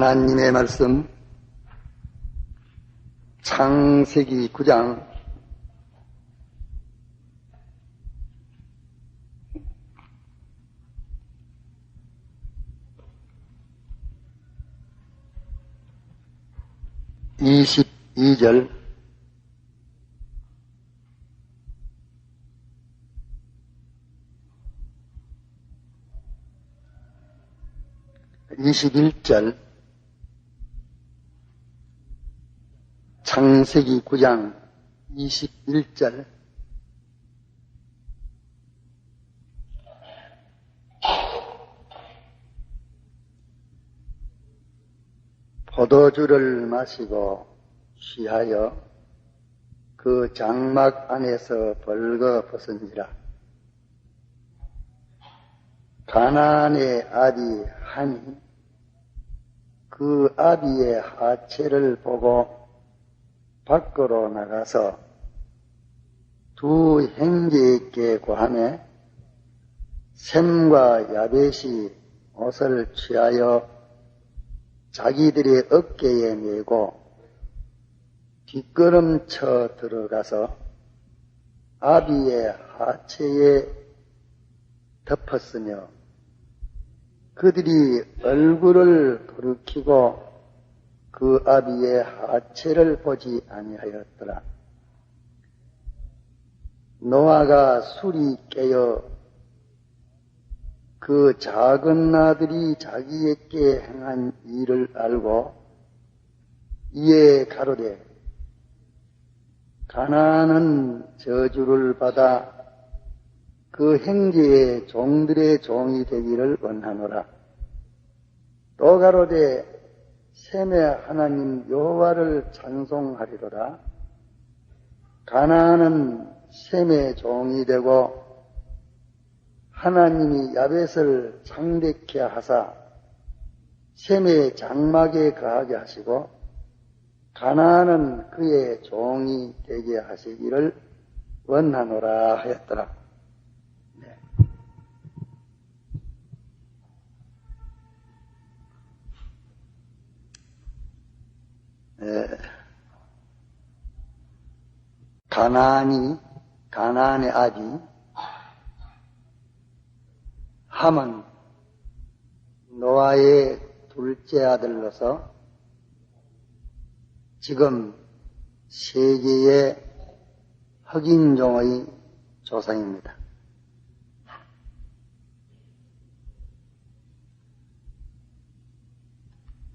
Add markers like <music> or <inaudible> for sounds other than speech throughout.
하나님의 말씀 창세기 9장. 22절. (21절) 창세기 9장 21절. 포도주를 마시고 취하여 그 장막 안에서 벌거 벗은지라. 가나안의 아비 하니 그 아비의 하체를 보고 밖으로 나가서 두 형제에게 고함에 샘과 야벳이 옷을 취하여 자기들의 어깨에 메고 뒷걸음쳐 들어가서 아비의 하체에 덮었으며 그들이 얼굴을 돌이키고 그 아비의 하체를 보지 아니하였더라. 노아가 술이 깨어 그 작은 아들이 자기에게 행한 일을 알고 이에 가로되 가나안은 저주를 받아 그 형제의 종들의 종이 되기를 원하노라. 또 가로되 셈의 하나님 여호와를 찬송하리로라. 가나안은 셈의 종이 되고 하나님이 야벳을 창대케 하사 셈의 장막에 거하게 하시고 가나안은 그의 종이 되게 하시기를 원하노라 하였더라. 가나안이 가나안의 아비 함은 노아의 둘째 아들로서 지금 세계의 흑인종의 조상입니다.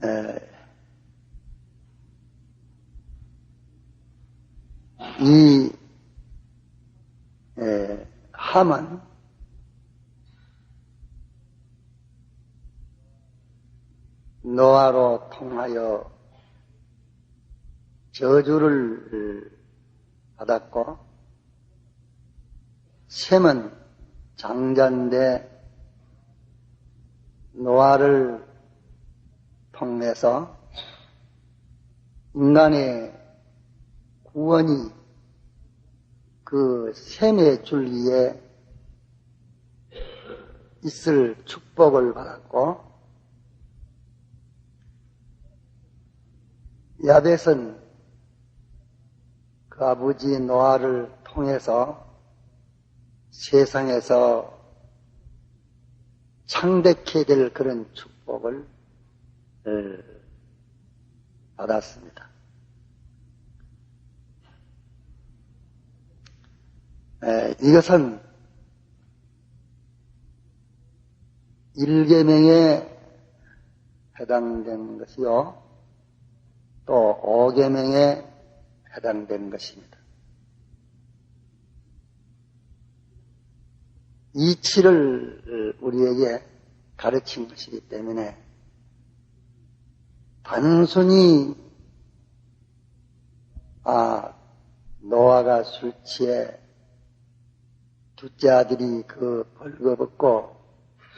에, 이 에, 함은 노아로 통하여 저주를 받았고 셈은 장자인데 노아를 통해서 인간의 구원이 그 셈의 줄기에 있을 축복을 받았고 야벳은 그 아버지 노아를 통해서 세상에서 창대케 될 그런 축복을 받았습니다. 이것은 일계명에 해당된 것이요. 또 5계명에 해당된 것입니다. 이치를 우리에게 가르친 것이기 때문에 단순히 아 노아가 술 취해 아들이 그 벌거벗고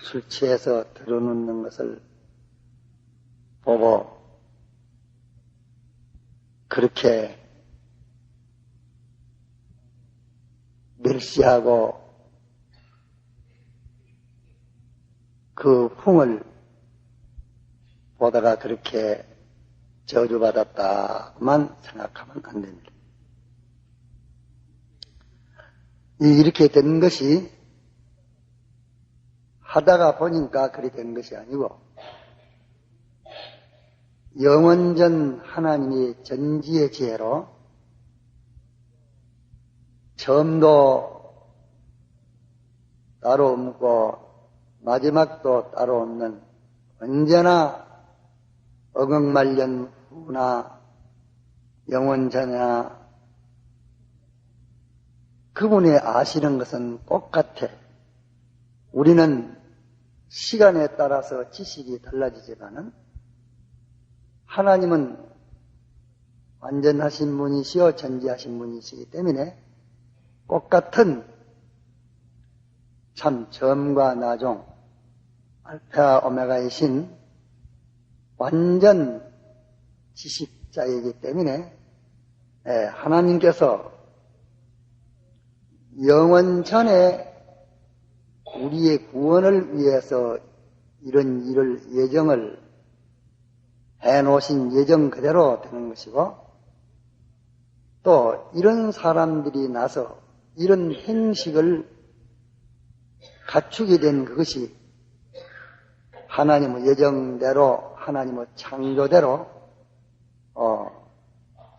술 취해서 들어눕는 것을 보고 그렇게 멸시하고 그 풍을 보다가 그렇게 저주받았다만 생각하면 안 됩니다. 이- 이렇게 된 것이 하다가 보니까 그리 된 것이 아니고 영원전 하나님의 전지의 지혜로 처음도 따로 없고 마지막도 따로 없는 언제나 어극말년 후나 영원전이나 그분이 아시는 것은 똑같아. 우리는 시간에 따라서 지식이 달라지지만은 하나님은 완전하신 분이시요 전지하신 분이시기 때문에 똑같은 참 점과 나종 알파 오메가이신 완전 지식자이기 때문에 예, 하나님께서 영원 전에 우리의 구원을 위해서 이런 일을 예정을 해 놓으신 예정 그대로 되는 것이고 또 이런 사람들이 나서 이런 행식을 갖추게 된 그것이 하나님의 예정대로 하나님의 창조대로 어,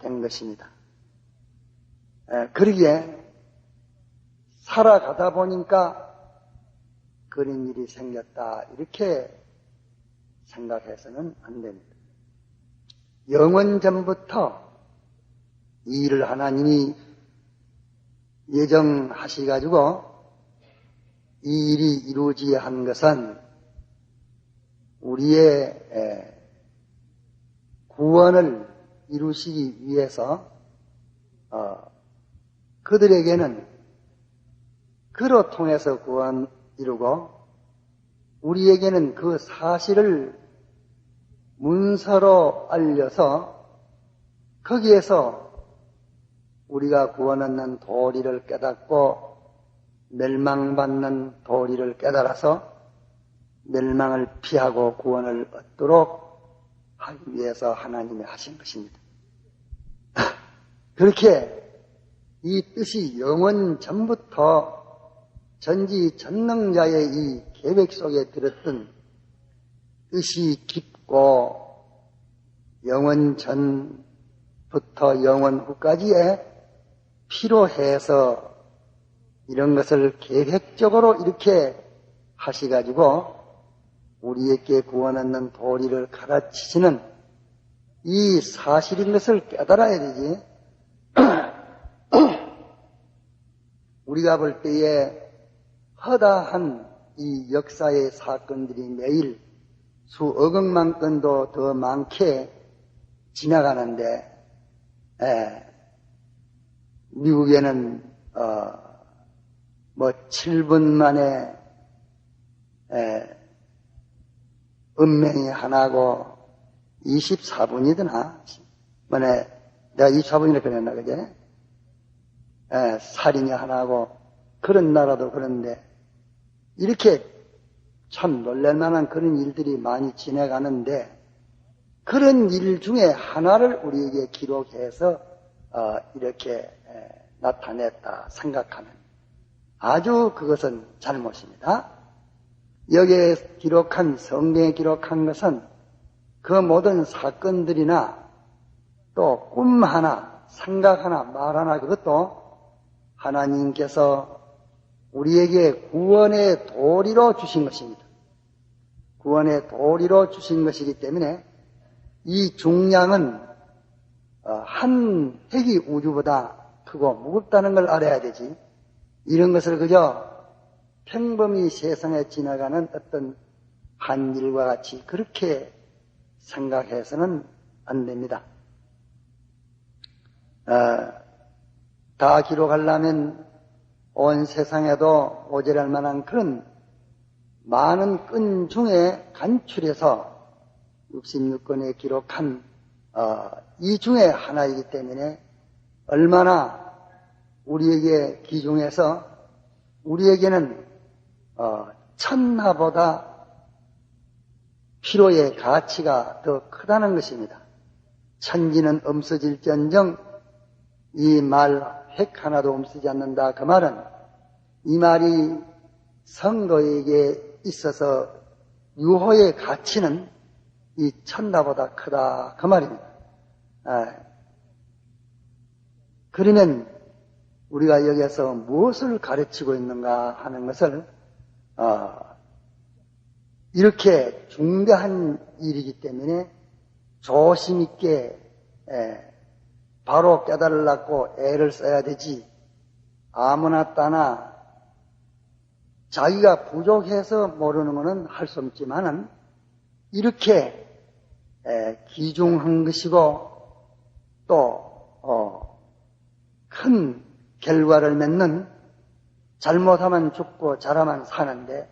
된 것입니다. 에, 그러기에 살아가다 보니까 그런 일이 생겼다 이렇게 생각해서는 안 됩니다. 영원 전부터 이 일을 하나님이 예정하시가지고 이 일이 이루어지야 한 것은 우리의 구원을 이루시기 위해서 어, 그들에게는 그로 통해서 구원 이루고 우리에게는 그 사실을 문서로 알려서 거기에서 우리가 구원 얻는 도리를 깨닫고 멸망받는 도리를 깨달아서 멸망을 피하고 구원을 얻도록 하기 위해서 하나님이 하신 것입니다. <laughs> 그렇게 이 뜻이 영원 전부터 전지 전능자의 이 계획 속에 들었던 뜻이 깊고 영원 전부터 영원 후까지에 필요해서 이런 것을 계획적으로 이렇게 하시가지고 우리에게 구원 얻는 도리를 가르치시는 이 사실인 것을 깨달아야 되지. <clears throat> 우리가 볼 때에 허다한 이 역사의 사건들이 매일 수억 억만 건도 더 많게 지나가는데, 에, 미국에는, 어, 뭐, 7분 만에, 에, 은명이 하나고 24분이더나, 뭐네, 내가 24분이라 그랬나, 그제? 에, 살인이 하나고, 그런 나라도 그런데, 이렇게 참 놀랄만한 그런 일들이 많이 지나가는데 그런 일 중에 하나를 우리에게 기록해서 어, 이렇게 나타냈다 생각하면 아주 그것은 잘못입니다. 여기에 기록한 성경에 기록한 것은 그 모든 사건들이나 또 꿈 하나, 생각 하나, 말 하나 그것도 하나님께서 우리에게 구원의 도리로 주신 것입니다. 구원의 도리로 주신 것이기 때문에 이 중량은 어, 한 핵이 우주보다 크고 무겁다는 걸 알아야 되지. 이런 것을 그저 평범히 세상에 지나가는 어떤 한 일과 같이 그렇게 생각해서는 안 됩니다. 어, 다 기록하려면 온 세상에도 오지랄 만한 그런 많은 끈 중에 간출해서 66권에 기록한 어, 이 중에 하나이기 때문에 얼마나 우리에게 기중해서 우리에게는 어, 천하보다 피로의 가치가 더 크다는 것입니다. 천지는 없어질전정 이 말 획 하나도 없어지지 않는다. 그 말은 이 말이 성도에게 있어서 유호의 가치는 이 천다보다 크다. 그 말입니다. 아, 그러면 우리가 여기에서 무엇을 가르치고 있는가 하는 것을 어, 이렇게 중대한 일이기 때문에 조심 있게 에, 바로 깨달으려고 애를 써야 되지. 아무나 따나 자기가 부족해서 모르는 것은 할 수 없지만은 이렇게 에, 기중한 것이고 또 어, 큰 결과를 맺는 잘못하면 죽고 잘하면 사는데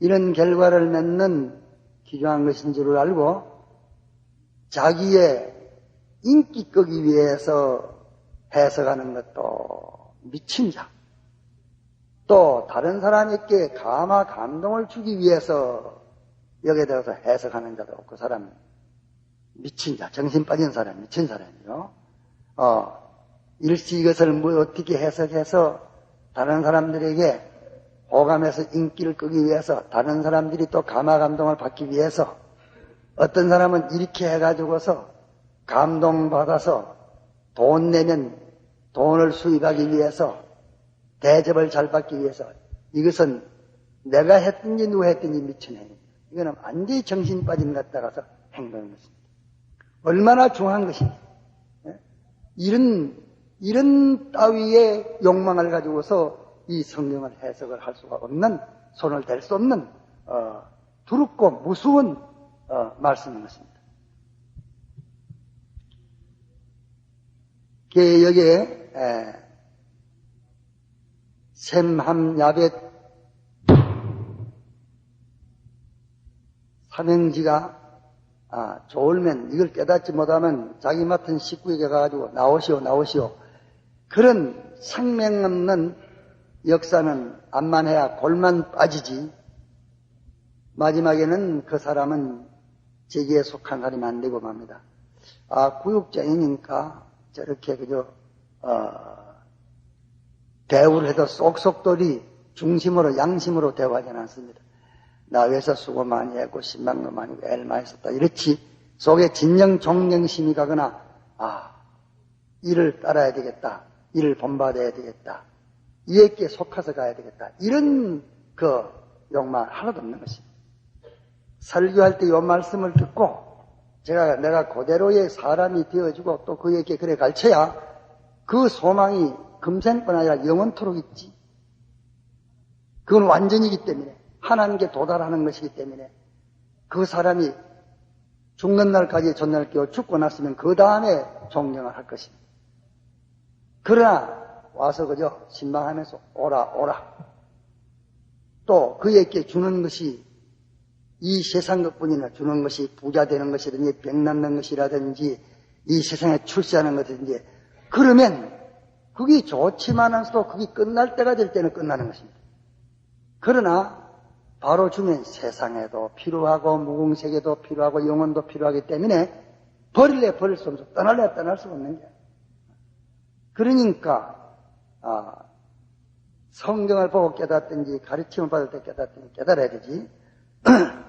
이런 결과를 맺는 기중한 것인 줄 알고 자기의 인기 끄기 위해서 해석하는 것도 미친 자. 또 다른 사람에게 감화 감동을 주기 위해서 여기에 대해서 해석하는 자도 그 사람 미친 자, 정신 빠진 사람, 미친 사람이요. 어, 일시 이것을 뭐 어떻게 해석해서 다른 사람들에게 호감해서 인기를 끄기 위해서 다른 사람들이 또 감화 감동을 받기 위해서 어떤 사람은 이렇게 해가지고서 감동받아서 돈 내면 돈을 수입하기 위해서 대접을 잘 받기 위해서 이것은 내가 했든지 누가 했든지 미친 행위. 이거는 완전히 정신 빠짐 갖다가서 행동하는 것입니다. 얼마나 중요한 것인지. 예? 이런, 이런 따위의 욕망을 가지고서 이 성경을 해석을 할 수가 없는, 손을 댈 수 없는, 어, 두렵고 무서운, 어, 말씀인 것입니다. 에, 샘함야벳 삼행지가 아, 좋으면 이걸 깨닫지 못하면 자기 맡은 식구에게 가가지고 나오시오 나오시오 그런 생명 없는 역사는 암만 해야 골만 빠지지 마지막에는 그 사람은 제기에 속한 사람이 안 되고 맙니다. 아 구육장이니까 저렇게 그저 어, 대우를 해도 쏙쏙돌이 중심으로 양심으로 대우하지는 않습니다. 나 위해서 수고 많이 했고 신방도 많이 했고 애를 많이 썼다. 이렇지 속에 진정 종령심이 가거나 아 이를 따라야 되겠다. 이를 본받아야 되겠다. 이에게 속해서 가야 되겠다. 이런 그 욕망 하나도 없는 것입니다. 설교할 때 이 말씀을 듣고 제가 내가 그대로의 사람이 되어주고 또 그에게 그래 가르쳐야 그 소망이 금생뿐 아니라 영원토록 있지. 그건 완전이기 때문에 하나님께 도달하는 것이기 때문에 그 사람이 죽는 날까지 전날 끼워 죽고 났으면 그 다음에 종령을 할 것입니다. 그러나 와서 그저 신방하면서 오라 오라 또 그에게 주는 것이 이 세상 것뿐이나 주는 것이 부자 되는 것이든지 병 낫는 것이라든지 이 세상에 출세하는 것이든지 그러면 그게 좋지만은서도 그게 끝날 때가 될 때는 끝나는 것입니다. 그러나 바로 주면 세상에도 필요하고 무궁세계도 필요하고 영혼도 필요하기 때문에 버릴래 버릴 수 없어. 떠날래 떠날 수 없는 게 그러니까 아, 성경을 보고 깨닫든지 가르침을 받을 때 깨닫든지 깨달아야 되지. 그 <clears throat>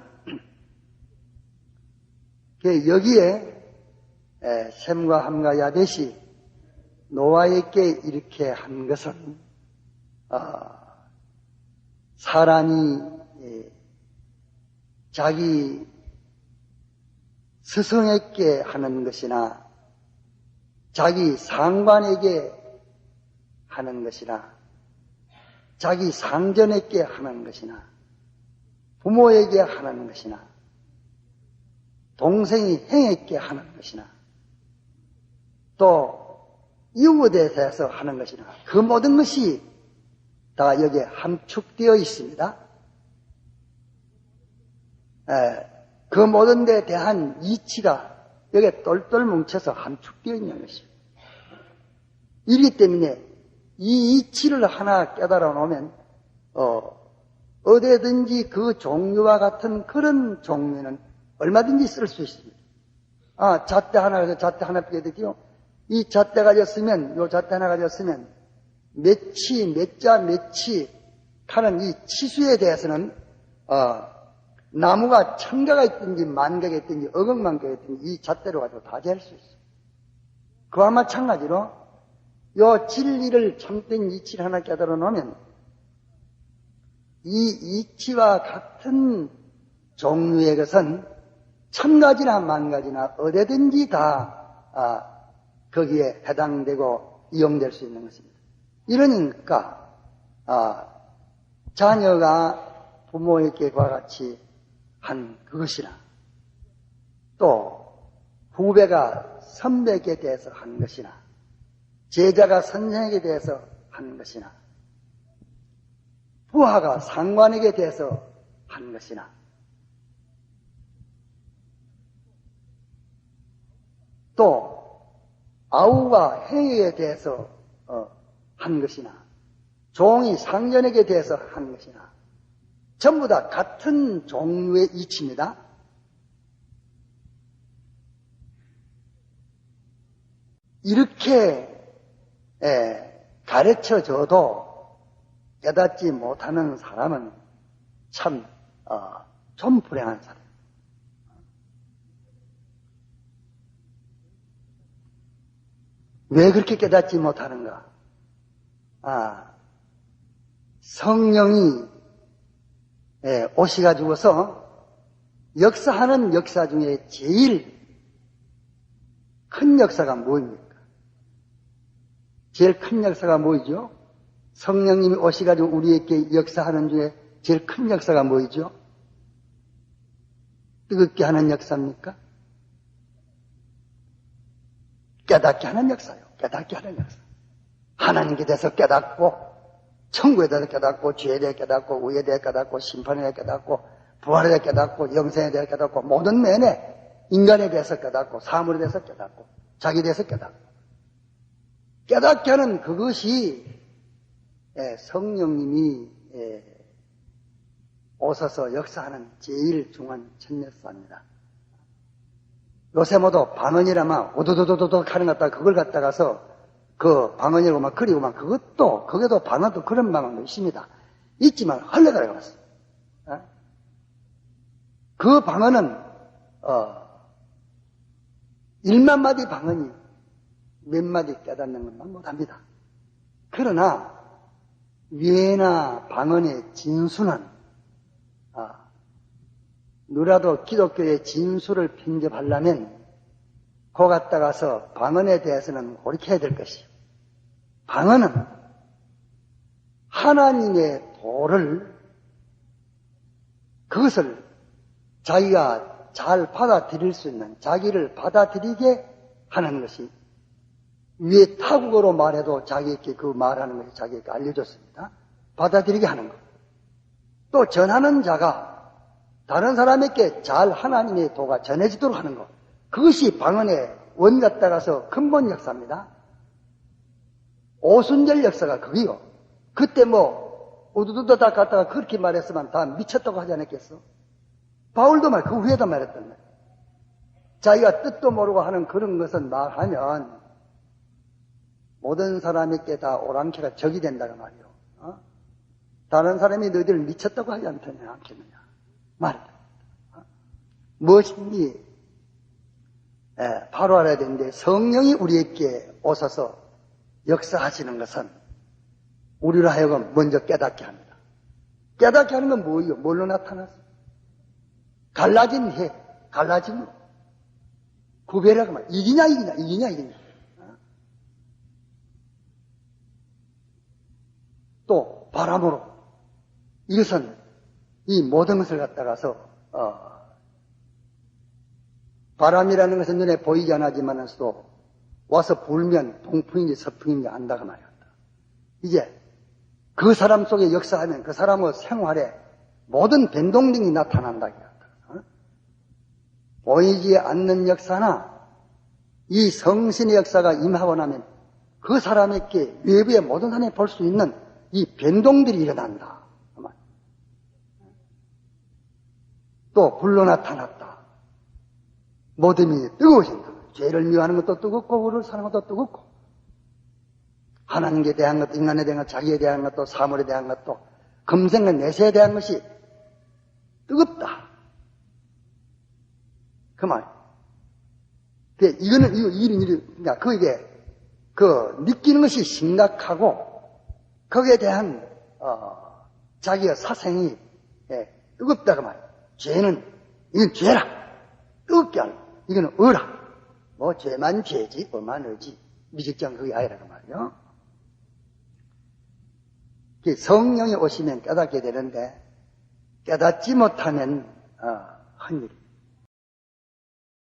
여기에 샘과 함과 야벳이 노아에게 이렇게 한 것은 아, 사람이 예, 자기 스승에게 하는 것이나 자기 상관에게 하는 것이나 자기 상전에게 하는 것이나 부모에게 하는 것이나 동생이 행에게 하는 것이나 또 이웃에 대해서 하는 것이나 그 모든 것이 다 여기에 함축되어 있습니다. 에, 그 모든 데 대한 이치가 여기에 똘똘 뭉쳐서 함축되어 있는 것입니다. 이기 때문에 이 이치를 하나 깨달아 놓으면 어, 어디든지 그 종류와 같은 그런 종류는 얼마든지 쓸 수 있습니다. 아, 잣대 하나 가지고 잣대 하나 피게 되지요. 이 잣대 가졌으면, 요 잣대 하나 가졌으면, 몇치, 몇자, 몇치 하는 이 치수에 대해서는, 어, 나무가 천 개가 있든지 만 개가 있든지 억억만 개가 있든지 이 잣대로 가지고 다 잴 수 있어요. 그와 마찬가지로, 요 진리를 참된 이치를 하나 깨달아 놓으면, 이 이치와 같은 종류의 것은 천 가지나 만 가지나 어디든지 다 아, 거기에 해당되고 이용될 수 있는 것입니다. 이러니까 아, 자녀가 부모에게 과 같이 한 그것이나 또 후배가 선배에게 대해서 한 것이나 제자가 선생에게 대해서 한 것이나 부하가 상관에게 대해서 한 것이나 또 아우가 행위에 대해서 어, 한 것이나 종이 상전에게 대해서 한 것이나 전부 다 같은 종류의 이치입니다. 이렇게 예, 가르쳐줘도 깨닫지 못하는 사람은 참, 어, 좀 불행한 사람. 왜 그렇게 깨닫지 못하는가? 아, 성령이 예, 오시가지고서 역사하는 역사 중에 제일 큰 역사가 뭐입니까? 제일 큰 역사가 뭐이죠? 성령님이 오시가지고 우리에게 역사하는 중에 제일 큰 역사가 뭐이죠? 뜨겁게 하는 역사입니까? 깨닫게 하는 역사요. 깨닫게 하는 역사. 하나님께 대해서 깨닫고, 천국에 대해서 깨닫고, 죄에 대해 깨닫고, 우에 대해 깨닫고, 심판에 대해 깨닫고, 부활에 대해 깨닫고, 영생에 대해 깨닫고, 모든 면에 인간에 대해서 깨닫고, 사물에 대해서 깨닫고, 자기에 대해서 깨닫고. 깨닫게 하는 그것이 예, 성령님이 예, 오셔서 역사하는 제일 중요한 첫 역사입니다. 요새 모두 방언이라면 오도도도도도 하는 것 같다 그걸 갖다가서 그 방언이라고 막 그리고 막 그것도 그게도 방언도 그런 방언도 있습니다. 있지만 흘러가려 갔어. 어? 그 방언은 어 일만 마디 방언이 몇 마디 깨닫는 것만 못합니다. 그러나 위에나 방언의 진수는 아, 누라도 기독교의 진수를 빈접하려면 그 갔다 가서 방언에 대해서는 해야 될 것이요. 방언은 하나님의 도를 그것을 자기가 잘 받아들일 수 있는 자기를 받아들이게 하는 것이 위에 타국어로 말해도 자기에게 그 말하는 것이 자기에게 알려졌습니다. 받아들이게 하는 것. 또 전하는 자가 다른 사람에게 잘 하나님의 도가 전해지도록 하는 것. 그것이 방언의 원 갖다 가서 근본 역사입니다. 오순절 역사가 그게요. 그때 뭐, 우두두두 다 갔다가 그렇게 말했으면 다 미쳤다고 하지 않았겠어? 바울도 말, 그 후에도 말했단 말이야. 자기가 뜻도 모르고 하는 그런 것을 말하면 모든 사람에게 다 오랑캐가 적이 된다고 말이요. 어? 다른 사람이 너희들 미쳤다고 하지 않겠느냐. 말이다. 어? 무엇인지 예, 바로 알아야 되는데 성령이 우리에게 오셔서 역사하시는 것은 우리로 하여금 먼저 깨닫게 합니다. 깨닫게 하는 건 뭐예요? 뭘로 나타났어? 갈라진 해, 갈라진 구별하고 말 이기냐 이기냐 이기냐 이기냐 어? 또 바람으로 이것은 이 모든 것을 갖다가서 어, 바람이라는 것은 눈에 보이지 않지만서도 와서 불면 동풍인지 서풍인지 안다가 말이었다. 이제 그 사람 속에 역사하면 그 사람의 생활에 모든 변동 등이 나타난다. 어? 보이지 않는 역사나 이 성신의 역사가 임하고 나면 그 사람에게 외부의 모든 사람이 볼 수 있는 이 변동들이 일어난다. 또 불로 나타났다. 모둠이 뜨거워진다. 죄를 미워하는 것도 뜨겁고, 의를 사는 것도 뜨겁고, 하나님께 대한 것도, 인간에 대한 것, 자기에 대한 것도, 사물에 대한 것도, 금생과 내세에 대한 것이 뜨겁다. 그 말. 그 이거는 이거 이런 일이 그러니까 그게 그 느끼는 것이 심각하고 거기에 대한 어, 자기의 사생이 예, 뜨겁다고 그 말. 죄는 이건 죄라. 뜨겁게 하는. 이거는 어라. 뭐 죄만 죄지 뭐만 어지. 미직장 그게 아니라고 말이요. 그 성령이 오시면 깨닫게 되는데 깨닫지 못하면 어, 한 일이.